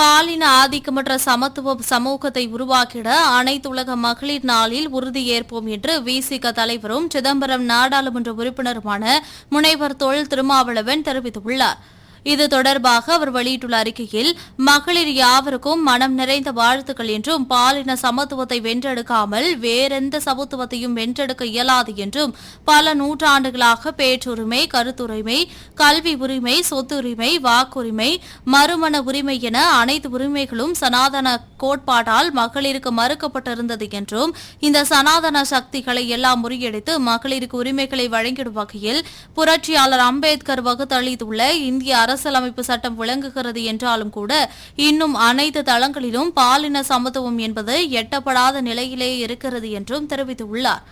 பாலின ஆதிக்கமற்ற சமத்துவ சமூகத்தை உருவாக்கிட அனைத்துலக மகளிர் நாளில் உறுதியேற்போம் என்று விசிக தலைவரும் சிதம்பரம் நாடாளுமன்ற உறுப்பினருமான முனைவர் தொல் திருமாவளவன் தெரிவித்துள்ளார். இது தொடர்பாக அவர் வெளியிட்டுள்ள அறிக்கையில் மகளிர் யாவருக்கும் மனம் நிறைந்த வாழ்த்துக்கள் என்றும் பாலின சமத்துவத்தை வென்றெடுக்காமல் வேறெந்த சமத்துவத்தையும் வென்றெடுக்க இயலாது என்றும் பல நூற்றாண்டுகளாக பேச்சுரிமை கருத்துரிமை கல்வி உரிமை சொத்துரிமை வாக்குரிமை மறுமண உரிமை என அனைத்து உரிமைகளும் சனாதன கோட்பாட்டால் மகளிருக்கு மறுக்கப்பட்டிருந்தது என்றும் இந்த சனாதன சக்திகளை எல்லாம் முறியடித்து மகளிருக்கு உரிமைகளை வழங்கிடும் வகையில் புரட்சியாளர் அம்பேத்கர் வகுத்தளித்துள்ள இந்திய அரசியலமைப்பு சட்டம் விளங்குகிறது என்றாலும் கூட இன்னும் அனைத்து தளங்களிலும் பாலின சமத்துவம் என்பது எட்டப்படாத நிலையிலே இருக்கிறது என்றும் தெரிவித்துள்ளார்.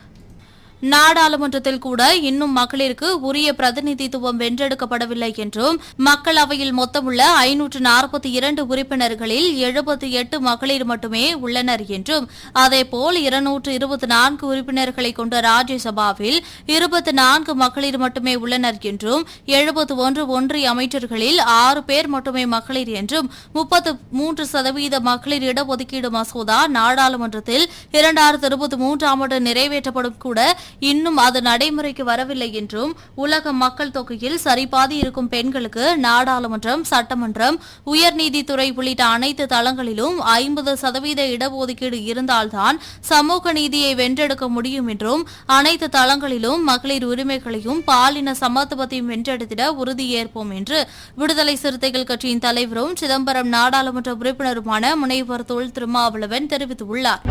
நாடாளுமன்றத்தில் கூட இன்னும் மகளிருக்கு உரிய பிரதிநிதித்துவம் வென்றெடுக்கப்படவில்லை என்றும் மக்களவையில் மொத்தமுள்ள ஐநூற்று நாற்பத்தி இரண்டு உறுப்பினர்களில் எழுபத்தி எட்டு மகளிர் மட்டுமே உள்ளனர் என்றும் அதேபோல் இருநூற்று இருபத்தி நான்கு உறுப்பினர்களை கொண்ட ராஜ்யசபாவில் இருபத்தி நான்கு மகளிர் மட்டுமே உள்ளனர் என்றும் எழுபத்தி ஒன்று ஒன்றிய அமைச்சர்களில் ஆறு பேர் மட்டுமே மகளிர் என்றும் முப்பத்து மூன்று சதவீத மகளிர் இடஒதுக்கீடு மசோதா நாடாளுமன்றத்தில் இரண்டாயிரத்து இருபத்தி மூன்றாம் ஆண்டு நிறைவேற்றப்படும் கூட இன்னும் அது நடைமுறைக்கு வரவில்லை என்றும் உலக மக்கள் தொகையில் சரிபாதி இருக்கும் பெண்களுக்கு நாடாளுமன்றம் சட்டமன்றம் உயர்நீதித்துறை உள்ளிட்ட அனைத்து தளங்களிலும் ஐம்பது சதவீத இடஒதுக்கீடு இருந்தால்தான் சமூக நீதியை வென்றெடுக்க முடியும் என்றும் அனைத்து தளங்களிலும் மகளிர் உரிமைகளையும் பாலின சமத்துவத்தையும் வென்றெடுத்திட உறுதியேற்போம் என்று விடுதலை சிறுத்தைகள் கட்சியின் தலைவரும் சிதம்பரம் நாடாளுமன்ற உறுப்பினருமான முனைவர் தொல் திருமாவளவன் தெரிவித்துள்ளார்.